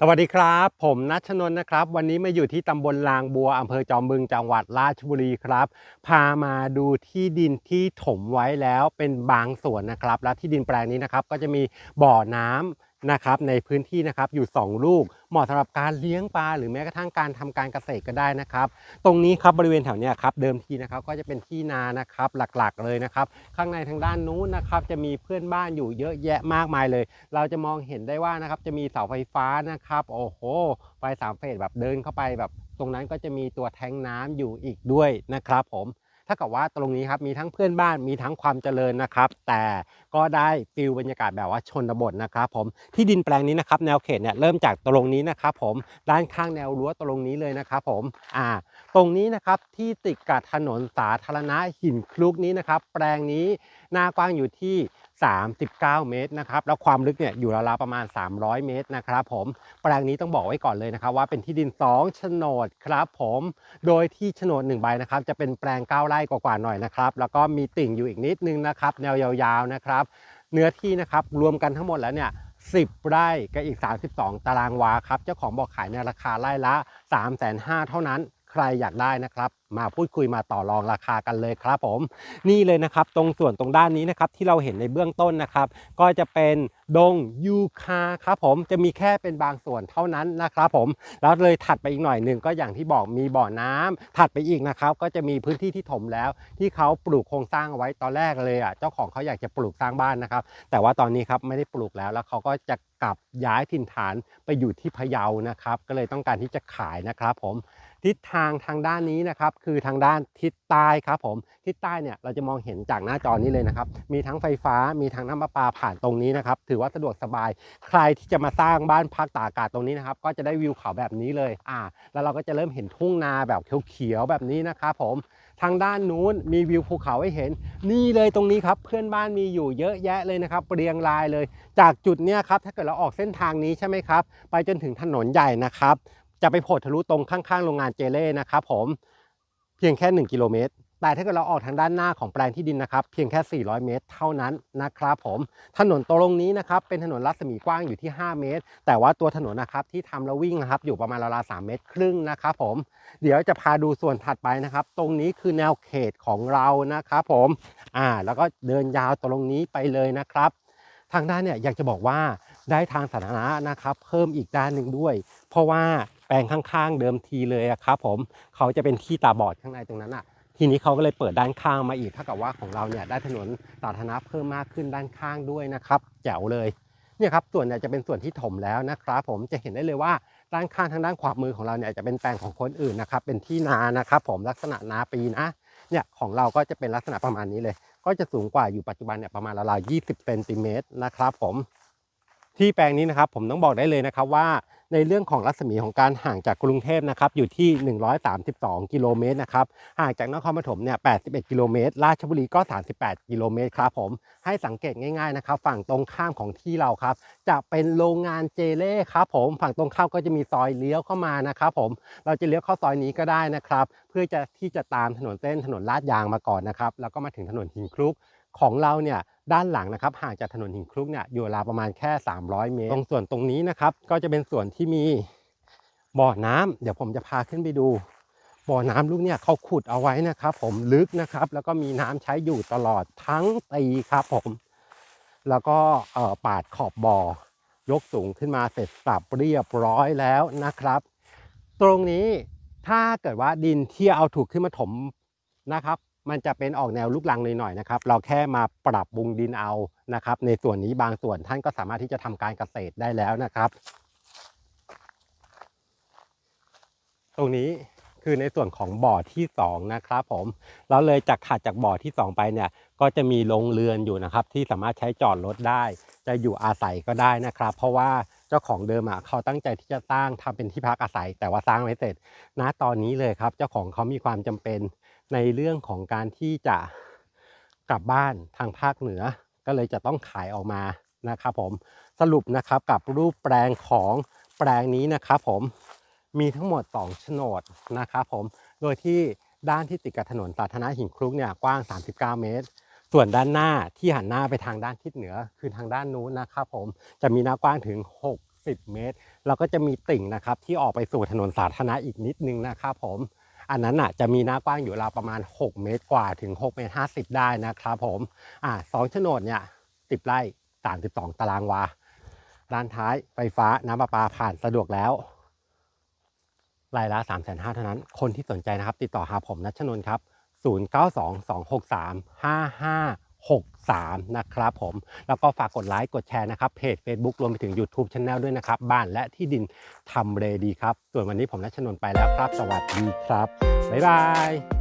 สวัสดีครับ ผมนัชนน์นะครับ วันนี้มาอยู่ที่ตำบลลางบัวอำเภอจอมบึงจังหวัดราชบุรีครับ พามาดูที่ดินที่ถมไว้แล้วเป็นบางส่วนนะครับ และที่ดินแปลงนี้นะครับก็จะมีบ่อน้ำ นะครับในพื้นที่นะครับอยู่ 2 ลูก เหมาะสำหรับการเลี้ยงปลาหรือแม้กระทั่งการทำการเกษตรก็ได้นะครับ ตรงนี้ครับบริเวณแถวเนี้ยครับเดิมทีนะครับก็จะเป็นที่นานะครับหลักๆเลยนะครับข้างในทางด้านนู้นนะครับจะมีเพื่อนบ้านอยู่เยอะแยะมากมายเลย เราจะมองเห็นได้ว่านะครับจะมีเสาไฟฟ้านะครับโอ้โหไฟสามเฟสแบบเดินเข้าไปแบบตรงนั้นก็จะมีตัวแทงน้ำอยู่อีกด้วยนะครับผม ถ้ากับว่าตรงนี้ครับมีทั้งเพื่อนบ้านมีทั้งความเจริญนะครับ แต่ก็ได้ฟิลบรรยากาศแบบว่าชนบทนะครับผมที่ดินแปลงนี้นะครับแนวเขตเนี่ยเริ่มจากตรงนี้นะครับผมด้านข้างแนวรั้วตรงนี้เลยนะครับผมอ่าตรงนี้นะครับที่ติดกับถนนสาธารณะหินคลุกนี้นะครับแปลงนี้หน้ากว้างอยู่ที่ 39 เมตรนะครับแล้วความลึกเนี่ยอยู่ราวๆประมาณ 300 เมตรนะครับผมแปลงนี้ต้องบอกไว้ก่อนเลยนะครับว่าเป็นที่ดิน2โฉนดครับผมโดยที่โฉนด1ใบนะครับจะเป็นแปลง9ไร่กว่าๆหน่อยนะครับแล้วก็มีติ่งอยู่อีกนิดนึงนะครับแนวยาวๆนะครับเนื้อที่นะครับรวมกันทั้งหมดแล้วเนี่ย10 ไร่กับอีก 32 ตารางวาครับ เจ้าของบอกขายในราคาไร่ละ 3 5 0 0 0เท่านั้น ครอยากได้นะครับ มาพูดคุยมาต่อรองราคากันเลยครับผม นี่เลยนะครับ ตรงส่วนตรงด้านนี้นะครับที่เราเห็นในเบื้องต้นนะครับ ก็จะเป็นดงยูคาครับผมจะมีแค่เป็นบางส่วนเท่านั้นนะครับผมแล้วเลยถัดไปอีกหน่อยหนึ่งก็อย่างที่บอกมีบ่อน้ำถัดไปอีกนะครับก็จะมีพื้นที่ที่ถมแล้ว ที่เขาปลูกโครงสร้างเอาไว้ตอนแรกเลยอะเจ้าของเขาอยากจะปลูกสร้างบ้านนะครับ แต่ว่าตอนนี้ครับไม่ได้ปลูกแล้วแล้วเขาก็จะกลับย้ายถิ่นฐานไปอยู่ที่พะเยานะครับ ก็เลยต้องการที่จะขายนะครับผมทิศทางทางด้านนี้นะครับคือทางด้านทิศใต้ครับผมทิศใต้เนี่ยเราจะมองเห็นจากหน้าจอนี้เลยนะครับ มีทั้งไฟฟ้ามีทั้งน้ำประปาผ่านตรงนี้นะครับถืถือว่าสะดวกสบาย ใครที่จะมาสร้างบ้านพักตากอากาศตรงนี้นะครับ ก็จะได้วิวเขาแบบนี้เลยอ่าแล้วเราก็จะเริ่มเห็นทุ่งนาแบบเขียวๆแบบนี้นะครับผมทางด้านนู้นมีวิวภูเขาให้เห็น นี่เลยตรงนี้ครับเพื่อนบ้านมีอยู่เยอะแยะเลยนะครับเรียงรายเลย จากจุดเนี้ยครับถ้าเกิดเราออกเส้นทางนี้ใช่ไหมครับ ไปจนถึงถนนใหญ่นะครับ จะไปโผล่ทะลุตรงข้างๆโรงงานเจเล่นะครับผมเพียงแค่ 1 กิโลเมตร แต่ถ้าเกิดเราออกทางด้านหน้าของแปลงที่ดินนะครับ เพียงแค่ 400 เมตร เท่านั้นนะครับผม ถนนตรงนี้นะครับ เป็นถนนรัศมีกว้างอยู่ที่ 5 เมตร แต่ว่าตัวถนนนะครับที่ทำแล้ววิ่งนะครับ อยู่ประมาณราวๆ3เมตรครึ่งนะครับผม เดี๋ยวจะพาดูส่วนถัดไปนะครับ ตรงนี้คือแนวเขตของเรานะครับผม อ่า แล้วก็เดินยาวตรงนี้ไปเลยนะครับ ทางด้านเนี่ยอยากจะบอกว่าได้ทางสาธารณะนะครับ เพิ่มอีกด้านหนึ่งด้วย เพราะว่าแปลงข้างๆ เดิมทีเลยอะครับผม เขาจะเป็นที่ตาบอดข้างในตรงนั้นอะ ทีนี้เขาก็เลยเปิดด้านข้างมาอีกเท่ากับว่าของเราเนี่ยได้ถนนสาธารณะเพิ่มมากขึ้นด้านข้างด้วยนะครับแจ๋วเลยเนี่ยครับส่วนเนี่ยจะเป็นส่วนที่ถมแล้วนะครับ ผมจะเห็นได้เลยว่าด้านข้างทางด้านขวามือของเราเนี่ยจะเป็นแปลงของคนอื่นนะครับ เป็นที่นานะครับ ผมลักษณะนาปีนะเนี่ยของเราก็จะเป็นลักษณะประมาณนี้เลย ก็จะสูงกว่าอยู่ปัจจุบันเนี่ยประมาณราวๆ20เซนติเมตรนะครับผม ที่แปลงนี้นะครับผมต้องบอกได้เลยนะครับว่าในเรื่องของรัศมีของการห่างจากกรุงเทพนะครับอยู่ที่ 132 กิโลเมตรนะครับห่างจากนครปฐมเนี่ย 81 กิโลเมตร ราชบุรีก็ 38 กิโลเมตรครับผมให้สังเกตง่ายๆนะครับฝั่งตรงข้ามของที่เราครับ จะเป็นโรงงานเจเล่ครับผมฝั่งตรงข้ามก็จะมีซอยเลี้ยวเข้ามานะครับผมเราจะเลี้ยวเข้าซอยนี้ก็ได้นะครับ เพื่อจะที่จะตามถนนเส้นถนนลาดยางมาก่อนนะครับแล้วก็มาถึงถนนหินคลุกของเราเนี่ย ด้านหลังนะครับห่างจากถนนหินคลุกเนี่ยอยู่ราวประมาณแค่ 300 เมตร ตรงส่วนตรงนี้นะครับ ก็จะเป็นส่วนที่มีบ่อน้ำเดี๋ยวผมจะพาขึ้นไปดู บ่อน้ำลูกเนี่ยเขาขุดเอาไว้นะครับ ผมลึกนะครับ แล้วก็มีน้ำใช้อยู่ตลอดทั้งปีครับผม แล้วก็เอ่อปาดขอบบ่อยกสูงขึ้นมาเสร็จสับเรียบร้อยแล้วนะครับ ตรงนี้ถ้าเกิดว่าดินที่เอาถูกขึ้นมาถมนะครับ มันจะเป็นออกแนวลูกลังหน่อยๆนะครับ เราแค่มาปรับปรุงดินเอานะครับ ในส่วนนี้บางส่วนท่านก็สามารถที่จะทำการเกษตรได้แล้วนะครับ ตรงนี้คือในส่วนของบ่อที่สองนะครับผมแล้วเลยจากถัดจากบ่อที่สองไปเนี่ยก็จะมีโรงเรือนอยู่นะครับ ที่สามารถใช้จอดรถได้ จะอยู่อาศัยก็ได้นะครับ เพราะว่าเจ้าของเดิมอะเขาตั้งใจที่จะสร้างทำเป็นที่พักอาศัย แต่ว่าสร้างไม่เสร็จ ณตอนนี้เลยครับ เจ้าของเขามีความจำเป็น ในเรื่องของการที่จะกลับบ้านทางภาคเหนือ ก็เลยจะต้องขายออกมานะครับผมสรุปนะครับกับรูปแปลงของแปลงนี้นะครับผมมีทั้งหมด2โฉนดนะครับผมโดยที่ด้านที่ติดกับถนนสาธารณะหินคลุกเนี่ยกว้าง 39 เมตร ส่วนด้านหน้าที่หันหน้าไปทางด้านทิศเหนือ คือทางด้านนู้นนะครับผมจะมีหน้ากว้างถึง10เมตร แล้วก็จะมีติ่งนะครับที่ออกไปสู่ถนนสาธารณะอีกนิดนึงนะครับผม อันนั้นอะจะมีหน้ากว้างอยู่ราวประมาณ 6 เมตรกว่าถึง6เมตร50 ได้นะครับผมอ่าสองโฉนดเนี่ย10ไร่32 ตารางวาด้านท้ายไฟฟ้าน้ำประปาผ่านสะดวกแล้วรายละ3 5 0 0 0เท่านั้น คนที่สนใจนะครับ ติดต่อหาผมนัชนน์ครับ 3 นะครับผม แล้วก็ฝากกดไลค์กดแชร์นะครับเพจ Facebook รวมไปถึง YouTube Channel ด้วยนะครับ บ้านและที่ดินทำเลดีครับ ส่วนวันนี้ผมนัชนน์ไปแล้วครับ สวัสดีครับ บ๊ายบาย